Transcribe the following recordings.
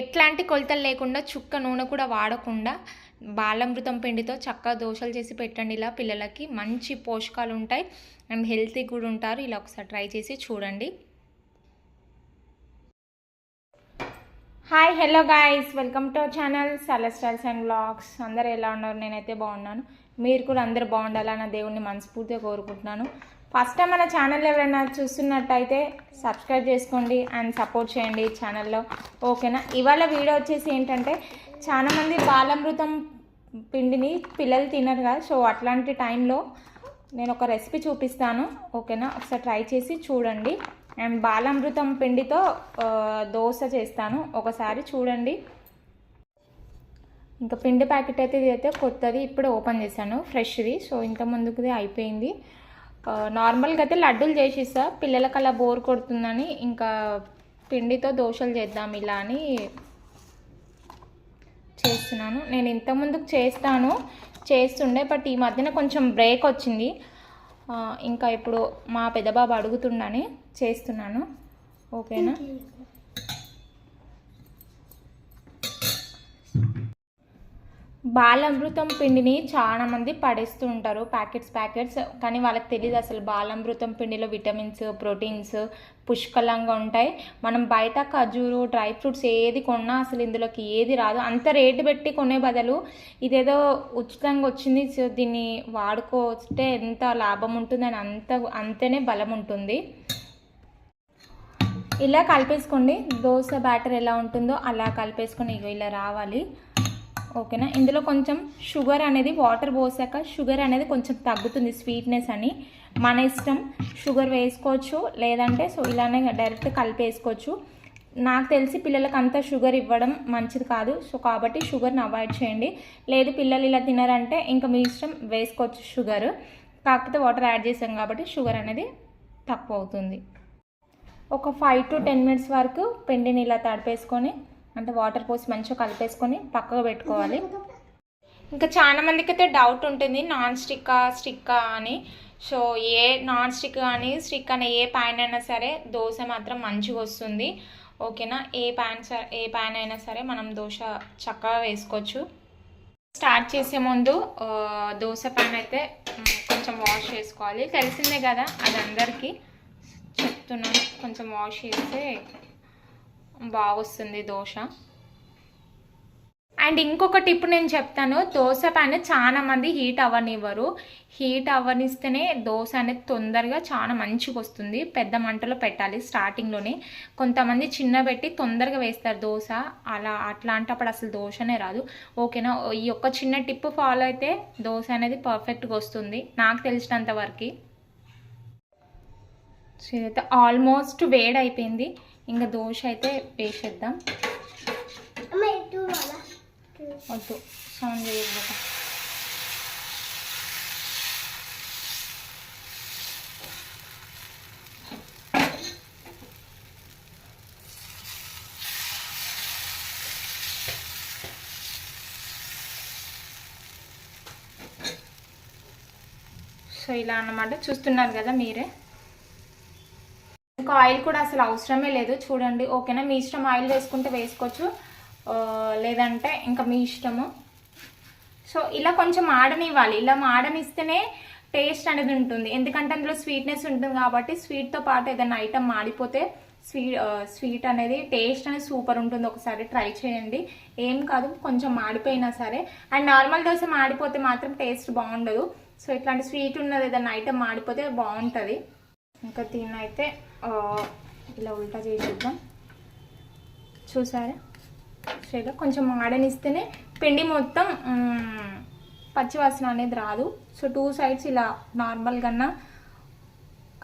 ఎట్లాంటి కొలతలు లేకుండా చుక్క నూనె కూడా వాడకుండా బాలమృతం పిండితో చక్కగా దోశలు చేసి పెట్టండి. ఇలా పిల్లలకి మంచి పోషకాలు ఉంటాయి. అండ్ హెల్తీ కూడా ఉంటారు. ఇలా ఒకసారి ట్రై చేసి చూడండి. Hi hello guys welcome to our channel celestyles and vlogs. అందరు ఎలా ఉన్నారు? నేనైతే బాగున్నాను. మీరు కూడా అందరు బాగుండాలని దేవుణ్ణి మనస్ఫూర్తిగా కోరుకుంటున్నాను. ఫస్ట్ టైం మన ఛానల్ ఎవరైనా చూస్తున్నట్టయితే సబ్స్క్రైబ్ చేసుకోండి అండ్ సపోర్ట్ చేయండి ఛానల్లో ఓకేనా ఇవాళ వీడియో వచ్చేసి ఏంటంటే చాలామంది బాలామృతం పిండిని పిల్లలు తినరు కదా సో అట్లాంటి టైంలో నేను ఒక రెసిపీ చూపిస్తాను. ఓకేనా ఒకసారి ట్రై చేసి చూడండి. అండ్ బాలామృతం పిండితో దోశ చేస్తాను. ఒకసారి చూడండి. ఇంకా పిండి ప్యాకెట్ అయితే ఇది అయితే కొత్తది ఇప్పుడు ఓపెన్ చేశాను ఫ్రెష్ది. సో ఇంత ముందుకుది అయిపోయింది. నార్మల్గా అయితే లడ్డూలు చేసిస్తా పిల్లలకు అలా బోర్ కొడుతుందని ఇంకా పిండితో దోశలు చేద్దాం ఇలా అని చేస్తున్నాను. నేను ఇంత ముందుకు చేస్తాను చేస్తుండే బట్ ఈ మధ్యన కొంచెం బ్రేక్ వచ్చింది. ఇంకా ఇప్పుడు మా పెద్దబాబు అడుగుతుండని చేస్తున్నాను. ఓకేనా? బాలామృతం పిండిని చాలా మంది పడేస్తూ ఉంటారు ప్యాకెట్స్ ప్యాకెట్స్. కానీ వాళ్ళకి తెలియదు అసలు బాలామృతం పిండిలో విటమిన్స్ ప్రోటీన్స్ పుష్కలంగా ఉంటాయి. మనం బయట ఖజూరు డ్రై ఫ్రూట్స్ ఏది కొన్నా అసలు ఇందులోకి ఏది రాదు. అంత రేటు పెట్టి కొనే బదులు ఇదేదో ఉచితంగా వచ్చింది సో దీన్ని వాడుకోవస్తే ఎంత లాభం ఉంటుందని అంత అంతనే బలం ఉంటుంది. ఇలా కలిపేసుకోండి. దోశ బ్యాటర్ ఎలా ఉంటుందో అలా కలిపేసుకొని ఇగో ఇలా రావాలి. ఓకేనా? ఇందులో కొంచెం షుగర్ అనేది వాటర్ పోసాక షుగర్ అనేది కొంచెం తగ్గుతుంది స్వీట్నెస్ అని. మన ఇష్టం షుగర్ వేసుకోవచ్చు లేదంటే సో ఇలానే డైరెక్ట్ కలిపేసుకోవచ్చు. నాకు తెలిసి పిల్లలకు అంతా షుగర్ ఇవ్వడం మంచిది కాదు. సో కాబట్టి షుగర్ని అవాయిడ్ చేయండి. లేదు పిల్లలు ఇలా తినారంటే ఇంకా మీ ఇష్టం వేసుకోవచ్చు షుగర్. కాకపోతే వాటర్ యాడ్ చేసాం కాబట్టి షుగర్ అనేది తక్కువ అవుతుంది. ఒక ఫైవ్ టు టెన్ మినిట్స్ వరకు పిండిని ఇలా తడిపేసుకొని అంటే వాటర్ పోసి మంచిగా కలిపేసుకొని పక్కకు పెట్టుకోవాలి. ఇంకా చాలా మందికి అయితే డౌట్ ఉంటుంది నాన్ స్టిక్కా స్టిక్కా అని. సో ఏ నాన్ స్టిక్ కానీ స్టిక్ అనే ఏ ప్యాన్ అయినా సరే దోశ మాత్రం మంచిగా వస్తుంది. ఓకేనా ఏ ప్యాన్ ఏ ప్యాన్ అయినా సరే మనం దోశ చక్కగా వేసుకోవచ్చు. స్టార్ట్ చేసే ముందు దోశ ప్యాన్ అయితే కొంచెం వాష్ చేసుకోవాలి. తెలిసిందే కదా అది అందరికీ చెప్తున్నాను. కొంచెం వాష్ చేస్తే బాగా వస్తుంది దోశ. అండ్ ఇంకొక టిప్ నేను చెప్తాను దోశ పైన చాలా మంది హీట్ అవ్వనివ్వరు. హీట్ అవ్వనిస్తేనే దోశ అనేది తొందరగా చాలా మంచిగా వస్తుంది పెద్ద మంటలో పెట్టాలి స్టార్టింగ్లోనే. కొంతమంది చిన్న పెట్టి తొందరగా వేస్తారు దోశ. అలా అట్లాంటప్పుడు అసలు దోశనే రాదు. ఓకేనా? ఈ ఒక్క చిన్న టిప్ ఫాలో అయితే దోశ అనేది పర్ఫెక్ట్గా వస్తుంది నాకు తెలిసినంత వరకు సో ఆల్మోస్ట్ వేడైపోయింది. అయిపోయింది ఇంకా దోశ అయితే వేసేద్దాం. వద్దు సౌండ్ చేయద్దు. సో ఇలా అన్నమాట చూస్తున్నారు కదా మీరే. ఇంకా ఆయిల్ కూడా అసలు అవసరమే లేదు. చూడండి ఓకేనా? మీ ఇష్టం ఆయిల్ వేసుకుంటే వేసుకోవచ్చు. లేదంటే ఇంకా మీ ఇష్టము. సో ఇలా కొంచెం ఆడనివ్వాలి. ఇలా మాడనిస్తేనే టేస్ట్ అనేది ఉంటుంది. ఎందుకంటే అందులో స్వీట్నెస్ ఉంటుంది కాబట్టి స్వీట్తో పాటు ఏదైనా ఐటమ్ మాడిపోతే స్వీట్ స్వీట్ అనేది టేస్ట్ అనేది సూపర్ ఉంటుంది. ఒకసారి ట్రై చేయండి. ఏం కాదు కొంచెం మాడిపోయినా సరే. అండ్ నార్మల్ దోశ మాడిపోతే మాత్రం టేస్ట్ బాగుండదు. సో ఇట్లాంటి స్వీట్ ఉన్నది ఏదైనా ఐటమ్ మాడిపోతే బాగుంటుంది. ఇంకా దీన్ని అయితే ఇలా ఉల్టా చేసేద్దాం. చూసారా? సో ఇలా కొంచెం ఆడనిస్తేనే పిండి మొత్తం పచ్చివాసన అనేది రాదు. సో టూ సైడ్స్ ఇలా నార్మల్గా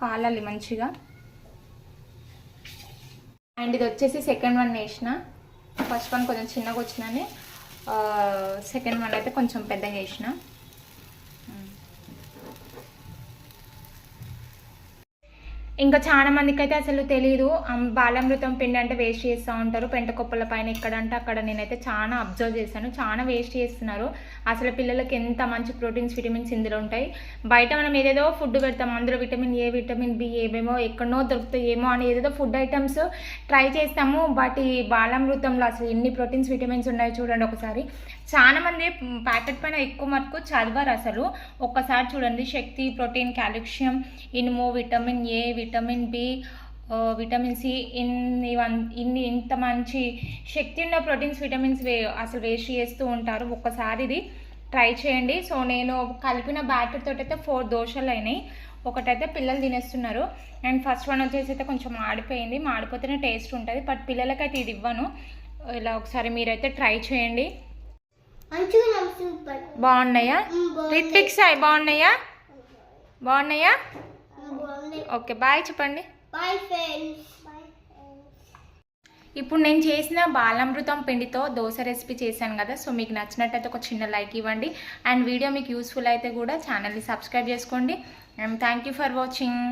కాలాలి మంచిగా. అండ్ ఇది వచ్చేసి సెకండ్ వన్ వేసిన. ఫస్ట్ వన్ కొంచెం చిన్నగా వచ్చినానే సెకండ్ వన్ అయితే కొంచెం పెద్దగా వేసిన. ఇంకా చాలా మందికి అయితే అసలు తెలియదు బాలామృతం పిండి అంటే వేస్ట్ చేస్తూ ఉంటారు. పెంటకొప్పల పైన ఎక్కడంటే అక్కడ నేనైతే చాలా అబ్జర్వ్ చేశాను. చాలా వేస్ట్ చేస్తున్నారు. అసలు పిల్లలకి ఎంత మంచి ప్రోటీన్స్ విటమిన్స్ ఇందులో ఉంటాయి. బయట మనం ఏదేదో ఫుడ్ పెడతాం. అందులో విటమిన్ ఏ విటమిన్ బి ఏమేమో ఎక్కడో దొరుకుతాయి ఏమో అని ఏదేదో ఫుడ్ ఐటమ్స్ ట్రై చేస్తాము. బట్ ఈ బాలామృతంలో అసలు ఎన్ని ప్రోటీన్స్ విటమిన్స్ ఉన్నాయో చూడండి ఒకసారి. చాలా మంది ప్యాకెట్ పైన ఎక్కువ మటుకు చదవరు అసలు. ఒక్కసారి చూడండి శక్తి ప్రోటీన్ కాల్షియం ఇనుము vitamin A vitamin B vitamin C ఇన్ని వన్- ఇన్ని ఇంత మంచి శక్తి ఉన్న ప్రోటీన్స్ విటమిన్స్ వే అసలు వేస్ట్ చేస్తూ ఉంటారు. ఒక్కసారి ఇది ట్రై చేయండి. సో నేను కలిపిన బ్యాటర్ తోటి అయితే ఫోర్ దోశలు అయినాయి. ఒకటైతే పిల్లలు తినేస్తున్నారు. అండ్ ఫస్ట్ వన్ వచ్చేసి అయితే కొంచెం మాడిపోయింది. మాడిపోతేనే టేస్ట్ ఉంటుంది. బట్ పిల్లలకైతే ఇది ఇవ్వను. ఇలా ఒకసారి మీరైతే ట్రై చేయండి. బాగున్నాయా. రిత్విక్ సాయి బాగున్నాయా? బాగున్నాయా? ఓకే బాయ్ చెప్పండి. ఇప్పుడు నేను చేసిన బాలామృతం పిండితో దోశ రెసిపీ చేశాను కదా సో మీకు నచ్చినట్టయితే ఒక చిన్న లైక్ ఇవ్వండి. అండ్ వీడియో మీకు యూస్ఫుల్ అయితే కూడా ఛానల్ని సబ్స్క్రైబ్ చేసుకోండి. And thank you for watching